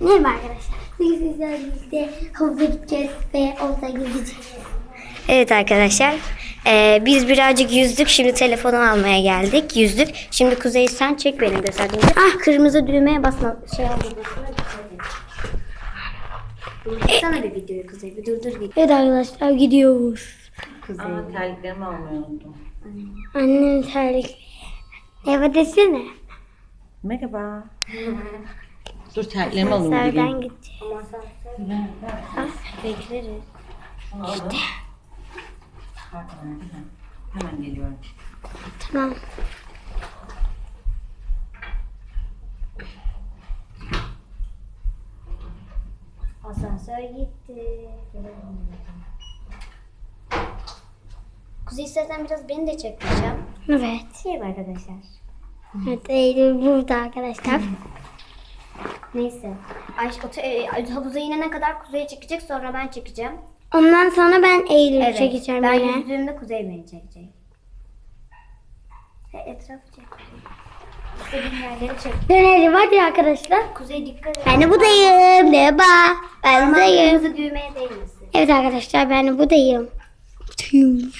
Merhaba arkadaşlar. Bugün sizlerle birlikte havuza gideceğiz ve orada yüzeceğiz. Evet arkadaşlar. eee, biz birazcık yüzdük. Şimdi telefonu almaya geldik. Yüzdük. Şimdi Kuzey sen çek benim gösterdiğimde. Ah kırmızı düğmeye basma. Şey yapmasına Sana bir videoyu Kuzey. Bir durdur video. Evet arkadaşlar gidiyoruz. Kuzey. Aa terliklerimi almayı unuttum. Annem terlikli. Merhaba desene. Merhaba. Dur terliklerimi alayım Serden gideceğiz. Ama sen bekleriz. İşte. Hemen geliyorum. Tamam. Asansör gitti. Kuzey istersen biraz beni de çek paşam. Evet. Şey arkadaşlar. Evet Eylül burada arkadaşlar. Neyse. Ay, e, havuza inene kadar Kuzey çekecek sonra ben çekeceğim. Ondan sonra ben Eylül Evet. çekeceğim ben yine. yüzdüğümde Kuzey beni çekecek. Ve etrafı çek. İstediğin yerleri çek. Dönelim hadi arkadaşlar. Kuzey dikkat et. Ben buradayım. Merhaba. Ben Ama buradayım. kırmızı düğmeye değmesin. Evet arkadaşlar ben de buradayım. Buradayım.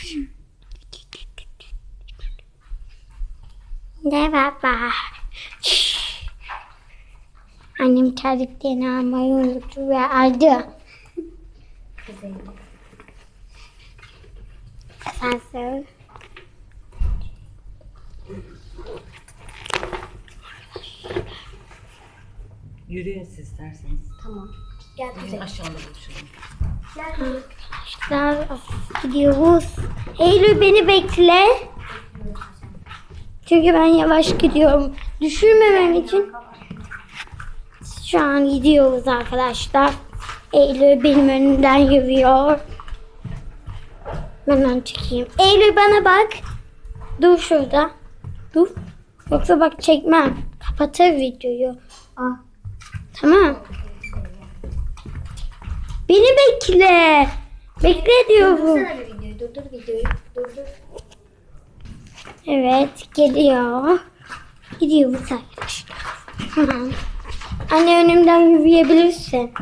Merhaba. Şşş. Annem terliklerini almayı unuttu ve aldı. Kuzey. Asansör. Yürüyün siz isterseniz. Tamam. Gel Kuzey. Aşağıda buluşalım. Gel. Arkadaşlar gidiyoruz. Eylül beni bekle. Çünkü ben yavaş gidiyorum. Düşürmemem için şu an gidiyoruz arkadaşlar. Eylül benim önümden yürüyor. Hemen çekeyim. Eylül bana bak. Dur şurada. Dur. Yoksa bak çekmem. Kapatır videoyu. Ah. Tamam. Beni bekle. Bekle diyorum. Durdur videoyu. Durdur. Evet geliyor. Gidiyoruz arkadaşlar. Tamam. Anne önümden yürüyebilirsin.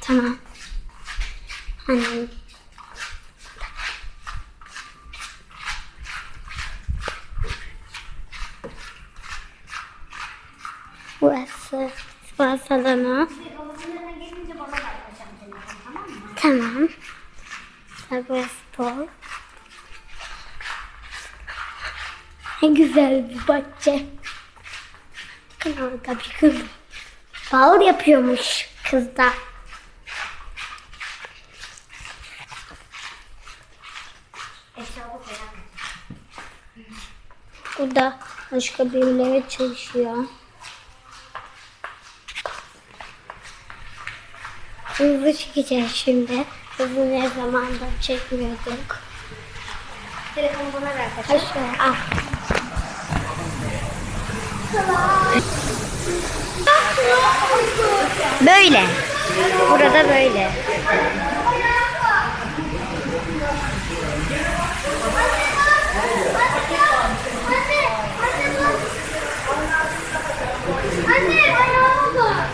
Tamam. Annem. Burası spor salonu. Tamam. Burası spor. Ne güzel bir bahçe. Orada bir kız bal yapıyormuş kız da. Eşyabı falan. Burada başka birileri çalışıyor. Hızlı çekeceğiz şimdi. Hızlı ne zamandır çekmiyorduk. Telefonu bana ver. Aşağı al. Böyle. Burada böyle. Anne ayağıma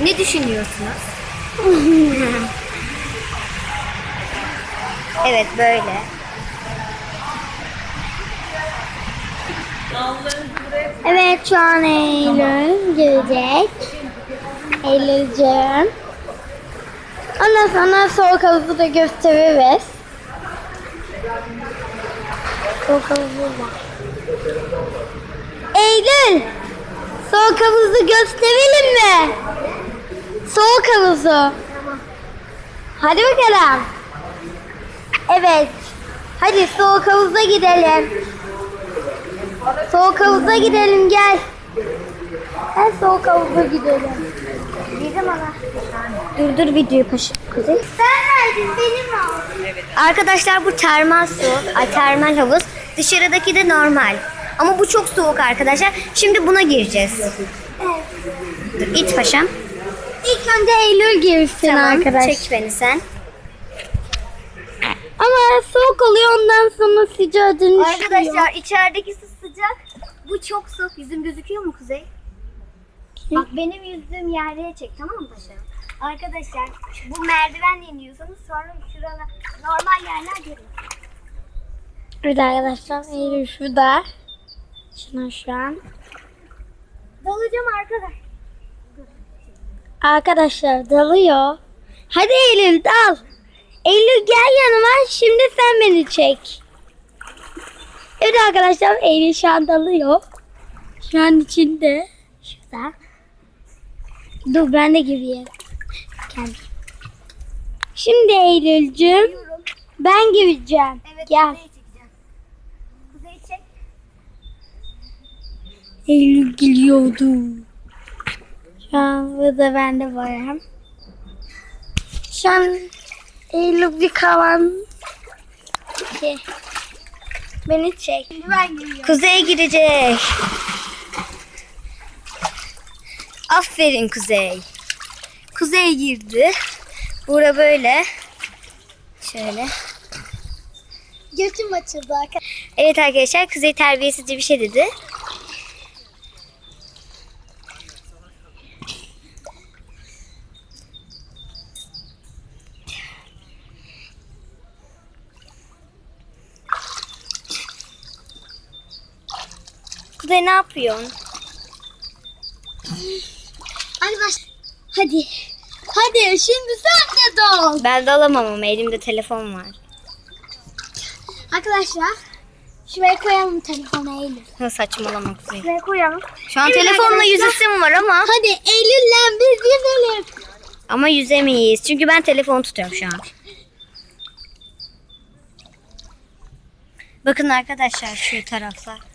Ne düşünüyorsunuz? evet böyle. Evet şu an Eylül gelecek. Eylül'cüğüm. Ondan sonra soğuk havuzu da gösteririz. Eylül! Soğuk havuzu gösterelim mi? Soğuk havuzu. Hadi bakalım. Evet. Hadi soğuk havuza gidelim. Soğuk havuza gidelim gel. Gel soğuk havuza gidelim. Bizim ana. Durdur videoyu paşa Kuzey. Sen verdin benim al. Arkadaşlar bu termal su, ay termal havuz. Dışarıdaki de normal. Ama bu çok soğuk arkadaşlar. Şimdi buna gireceğiz. Dur, it paşam. İlk önce Eylül girsin Tamam, arkadaş. çek beni sen. Ama soğuk oluyor ondan sonra sıcağa dönüşüyor. Arkadaşlar içerideki su sıcak. Bu çok soğuk. Yüzüm gözüküyor mu Kuzey? Bak benim yüzdüğüm yerlere çek tamam mı paşam? Arkadaşlar bu merdivenle iniyorsanız sonra şurada normal yerler görün. Evet arkadaşlar Eylül şurada. Şuna şu an. Dalacağım arkadaş. Arkadaşlar dalıyor. Hadi Eylül dal. Eylül gel yanıma. Şimdi sen beni çek. Evet arkadaşlar Eylül şu an dalıyor. Şu an içinde. Şurada. Dur ben de gireyim. Gel. Şimdi Eylül'cüm ben gireceğim. Evet Gel. Kuzey'i çekeceğim. Kuzey'i çek. Eylül geliyordu. Şu an burada ben de varım. Şu an Eylül bir kalan. Şey, Beni çek. Ben giriyorum. Kuzey girecek. Aferin Kuzey. Kuzey girdi. Bura böyle. Şöyle. Götüm açıldı arkadaşlar. Evet arkadaşlar Kuzey terbiyesizce bir şey dedi. Kuzey ne yapıyorsun? Arkadaşlar hadi. Hadi şimdi sen de dol. Ben de alamam ama elimde telefon var. Arkadaşlar şuraya koyalım telefonu Eylül. Ha, saçmalama Kuzey. Şuraya koyalım. Şu an Evet telefonla arkadaşlar. yüzesim var ama Hadi Eylül'le biz gidelim. ama yüzemeyiz. Çünkü ben telefon tutuyorum şu an. Bakın arkadaşlar şu taraflar.